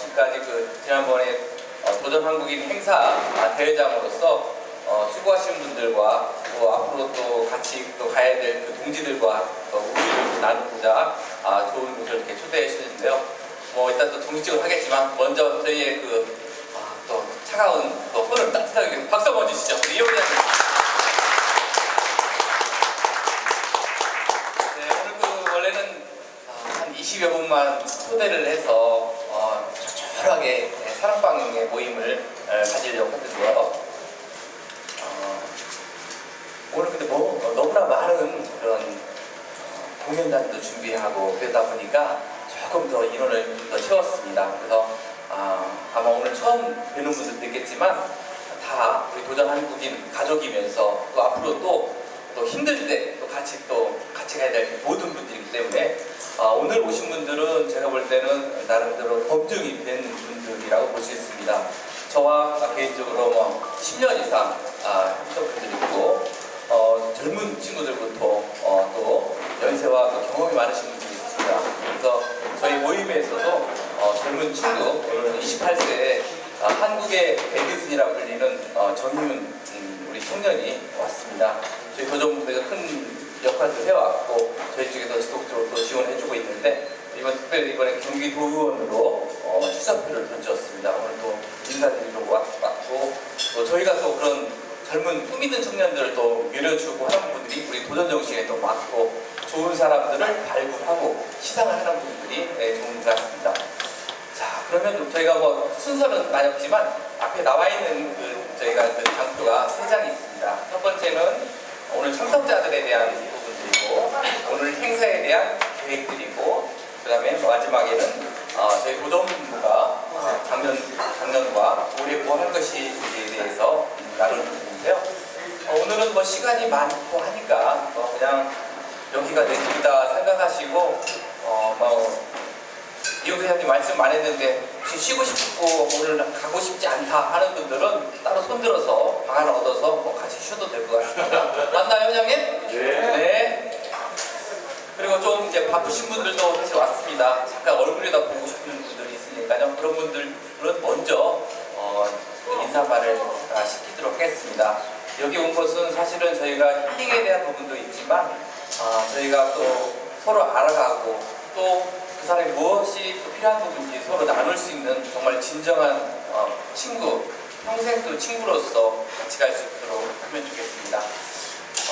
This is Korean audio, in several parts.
지금까지 그 지난번에 어, 도전 한국인 행사 아, 대회장으로서 어, 수고하시는 분들과 또 앞으로 또 같이 또 가야 될 그 동지들과 또 우리를 나누고자 아, 좋은 곳을 이렇게 초대해 주셨는데요. 뭐 일단 또 정식적으로 하겠지만 먼저 저희의 그 아, 또 차가운 또 손을 따뜻하게 박수 한번 주시죠. 우리 이용 회장님. 네, 오늘 그 원래는 아, 한 20여 분만 초대를 해서 어, 조촐하게 네, 사랑방의 모임을 에, 가지려고 했는데요. 어, 오늘 근데 뭐 어, 너무나 많은 그런 어, 공연단도 준비하고 그러다 보니까 조금 더 인원을 좀더 채웠습니다. 그래서 아, 아마 오늘 처음 뵈는 분들도 있겠지만 다 우리 도전 한국인 가족이면서 또 앞으로 또, 또 힘들 때 또 같이 또 같이 가야 될 모든 분들이기 때문에 아, 오늘 오신 분들은 제가 볼 때는 나름대로 검증이 된 분들이라고 볼 수 있습니다. 저와 개인적으로 뭐 10년 이상 아, 했던 분들이 있고 어, 젊은 친구들부터 어, 또 연세와 또 경험이 많으신 분들이 있습니다. 그래서 저희 모임에서도 어, 젊은 친구 오늘 28세 아, 한국의 에디슨이라고 불리는 어, 정윤 음, 우리 청년이 왔습니다. 저희 도전부에서 큰 역할도 해왔고 저희 쪽에서 지속적으로 또 지원해주고 있는데 이번 특별히 이번에 경기도 의원으로 어, 시사표를 던졌습니다. 오늘 또 인사드리러 왔- 왔고 또 저희가 또 그런 젊은 꿈 있는 청년들을 또 밀어주고 하는 분들이 우리 도전 정신에 또 맞고 좋은 사람들을 발굴하고 시상을 하는 분들이 네, 좋은 것 같습니다. 자, 그러면 저희가 뭐 순서는 나눴지만 앞에 나와 있는 그 저희가 그 장표가 세 장이 있습니다. 첫 번째는 오늘 참석자들에 대한 부분들이고 오늘 행사에 대한 계획들이고 그 다음에 마지막에는 어, 저희 어, 작년 작년과 올해 뭐할 것이에 대해서 나누는 부분인데요. 어, 오늘은 뭐 시간이 많고 하니까 뭐 그냥 여기가 내 집이다 생각하시고 어 뭐 이호 회장님 말씀 안 했는데 혹시 쉬고 싶고 오늘 가고 싶지 않다 하는 분들은 따로 손들어서 방 하나 얻어서 뭐 같이 쉬어도 될 것 같습니다. 맞나요, 회장님? 네. 그리고 좀 이제 바쁘신 분들도 사실 왔습니다. 잠깐 얼굴이다 보고 싶은 분들이 있으니까요. 그런 분들은 먼저 어, 인사말을 아, 시키도록 하겠습니다. 여기 온 것은 사실은 저희가 힐링에 대한 부분도 있지만 아, 저희가 또 서로 알아가고 또 그 사람이 무엇이 또 필요한 부분인지 서로 나눌 수 있는 정말 진정한 어, 친구, 평생 또 친구로서 같이 갈 수 있도록 하면 좋겠습니다.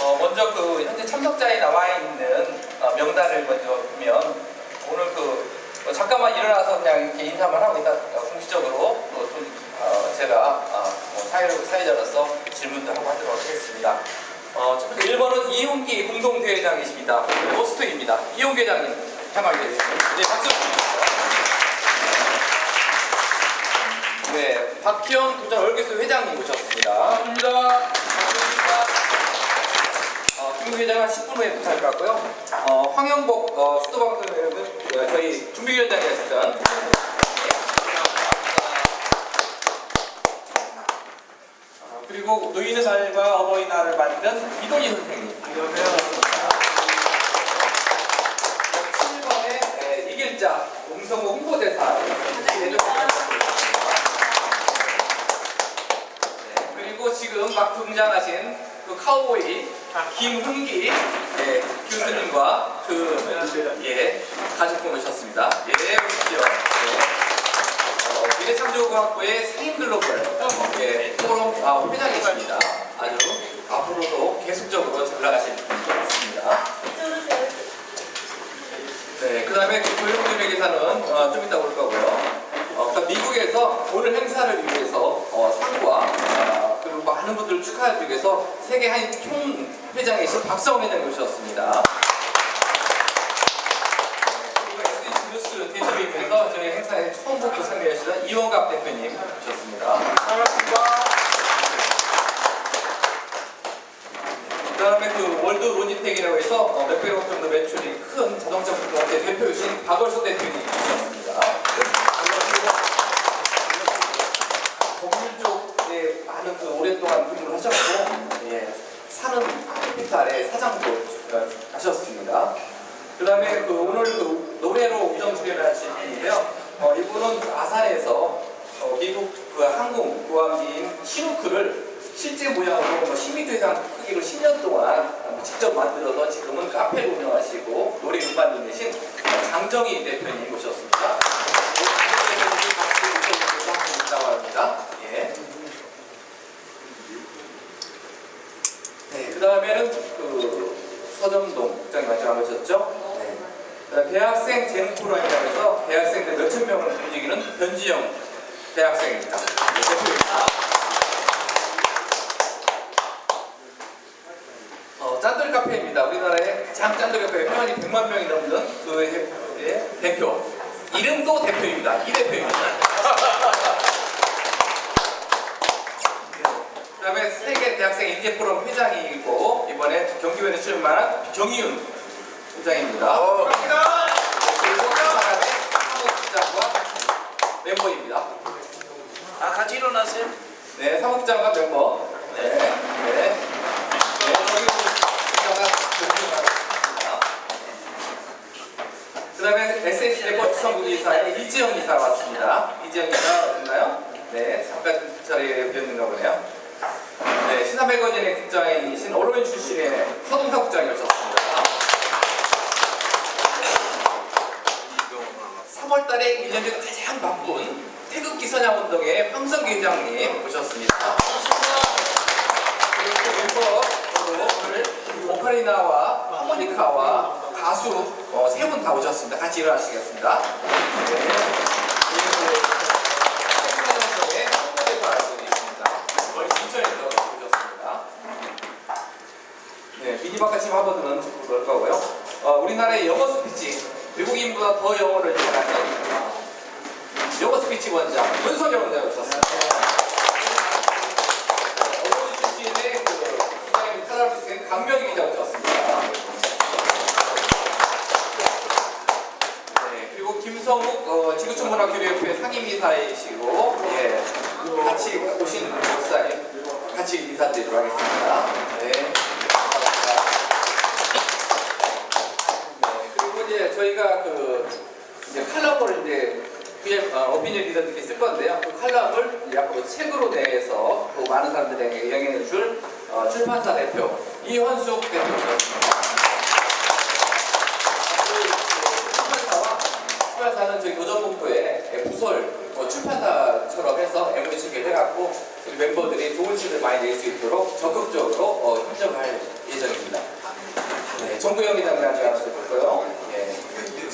어, 먼저 그 현재 참석자에 나와 있는 어, 명단을 먼저 보면 오늘 그 어, 잠깐만 일어나서 그냥 이렇게 인사만 하고 일단 어, 공식적으로 또 좀 어, 제가 어, 뭐 사회, 사회자로서 질문도 하고 하도록 하겠습니다. 어, 첫 번째 1번은 이용기 공동대회장이십니다. 호스트입니다. 이용기 회장님 참여하겠습니다. 네, 박수 주십시오. 네, 박희영 도전 월계수 회장님 모셨습니다. 반갑습니다. 어, 김 회장은 10분 후에 도착할 것 같고요. 어, 황영복 어, 수도방송 여러분, 어, 저희 준비위원장이었던 그리고 노인의 날과 어버이날을 만든 이동희 선생님. 안녕하세요. 7번에 이길자 음성호 홍보대사 네, 그리고 지금 막 등장하신 그 카우보이 김흥기 예, 교수님과 그 예, 가족 분 오셨습니다. 예, 오십시오. 예. 어, 미래창조과학부의 상임글로벌 예, 포럼 아, 회장이십니다. 아주 앞으로도 계속적으로 잘 나가실 것 같습니다. 네, 그 다음에 조영준에게서는 어, 좀 이따 올 거고요. 어, 그다음 미국에서 오늘 행사를 위해서 어, 상과 아, 그리고 많은 분들을 축하하기 위해서 세계 한인 총회장이신 박성호 회장님 오셨습니다. 그리고 SH 뉴스 대표이면서 저희 행사에 처음부터 참여하시던 이원갑 대표님 오셨습니다. 반갑습니다. 그 다음에 그 월드 로니 로지텍이라고 해서 어, 몇백억 정도 매출이 큰 자동차 부품업체 대표이신 박월수 대표님 이셨습니다. 법률 쪽에 많은 그 오랫동안 근무를 하셨고 예, 사는 아래 사장도 어, 하셨습니다. 그 다음에 그 오늘 그 노래로 우정 출연을 하신 분인데요. 어, 이분은 그 아산에서 어, 미국 그 항공 고함기인 시누크를 실제 모양으로 뭐 10m 이상 크기로 10년 동안 직접 만들어서 지금은 카페를 운영하시고 노래 대표님 모셨습니다. 장정희 대표님 합니다. 예. 네, 그 다음에는 그 서점동 국장님 말씀하셨죠? 네. 그다음에 대학생 재능 프로그램이라고 해서 대학생들 몇천 명을 움직이는 변지영 대학생입니다. 네, 대표입니다. 어, 카페입니다. 우리나라의 가장 짠돌이 카페 회원이 100만 명이 넘는 그 회- 의 대표. 이름도 대표입니다. 이 대표입니다. 그 다음에 세계 대학생 인재 포럼 회장이고 이번에 경기원에 출연한 정희윤 회장입니다. 그리고 사람의 사무국장과 멤버입니다. 아 같이 일어나세요. 네, 사무국장과 멤버. 네, 네. 네, 정희윤 회장과 정희윤입니다. 그다음에 SH 레포트 선국 이사의 이지영 이사 왔습니다. 이지영 이사 있나요? 네, 잠깐 자리에 비었는가 보네요. 네, 신사백원년의 국장이신 어로인 출신의 서동사 국장이 오셨습니다. 3월 달에 1년 중 가장 바쁜 태극기 선양 운동의 황성기 회장님 오셨습니다. 그리고 오늘 오카리나와 하모니카와 가수 세분 다 오셨습니다. 같이 일어나시겠습니다. 네. 네, 미니바카 팀 하버드는 그럴 거고요. 어, 우리나라의 영어 스피치, 외국인보다 더 영어를 잘하는 어, 영어 스피치 원장, 문석영 원장 오셨습니다. 어머니 출신의 그 기자님 탈라루스인 강명희 기자 오셨습니다. 네, 그리고 김성욱 어, 지구촌문화교류협회 상임이사이시고 예, 같이 오신 목사님 같이 인사드리도록 하겠습니다. 네. 감사합니다. 네, 그리고 이제 저희가 그 이제 칼럼을 이제 그냥 어, 오피니언 리더들께 쓸 건데요. 그 칼럼을 앞으로 책으로 내서 또 많은 사람들에게 영향을 줄 어, 출판사 대표 이현숙 대표였습니다. 출판사와 출판사는 저희 도전본부의 부설 어, 출판사처럼 해서 MOU 체결해갖고 우리 멤버들이 좋은 책을 많이 낼 수 있도록 적극적으로 어, 협력할 예정입니다. 네, 정구영 기자님 아직 안 하셨고요. 예.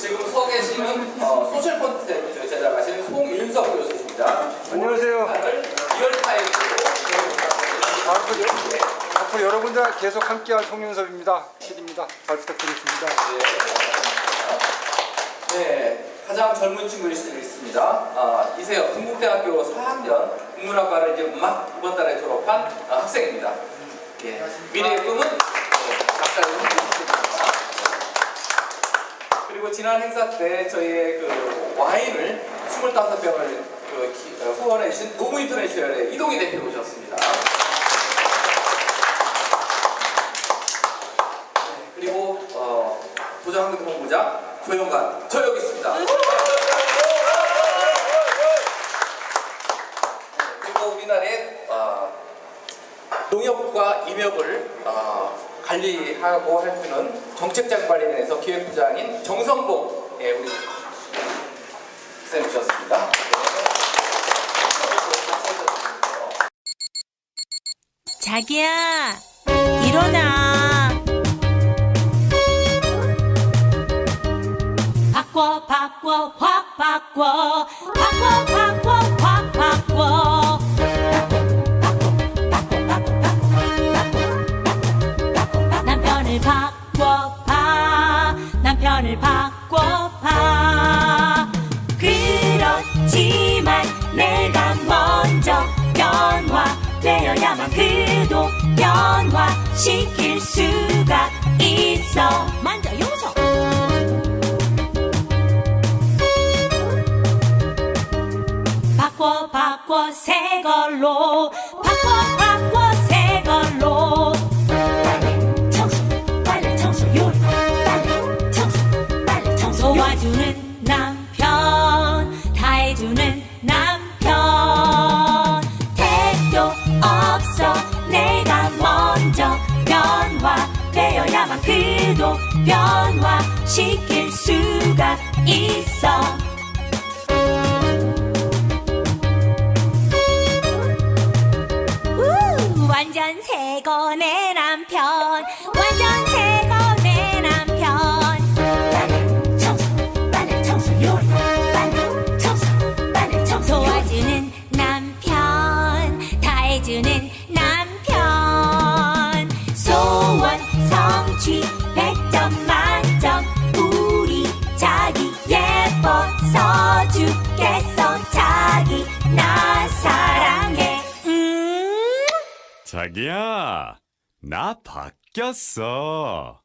지금 서 계시는 어, 소셜펀드 대표 제작하시는 송윤석 교수입니다. 안녕하세요. 리얼타임으로 앞으로, 여- 앞으로 여러분들과 계속 함께할 송윤섭입니다. PD입니다. 잘 부탁드리겠습니다. 네, 가장 젊은 친구일 수 있습니다. 아, 이세요. 동국대학교 4학년 국문학과를 이제 막 이번 달에 졸업한 아, 학생입니다. 예, 미래의 꿈은 네, 작가를 꿈입니다. 그리고 지난 행사 때 저희의 그 와인을 25병을 그 기- 어, 후원해 주신 노무 인터내셔널의 이동희 대표 오셨습니다. 네, 그리고 어, 도정학교 본부장 조영관 저 여기 있습니다. 네, 그리고 우리나라의 어, 농협과 임역을 어, 관리하고 할수는 정책장관리에서 기획부장인 정성복 예, 우리 쌤 오셨습니다. 자기야, 일어나. 바꿔, 바꿔, 확 바꿔. 바꿔, 바꿔, 기술도 변화시킬 수가 있어. 만져 용서. 바꿔 바꿔 새 걸로. 바꿔 자기야, 나 바뀌었어.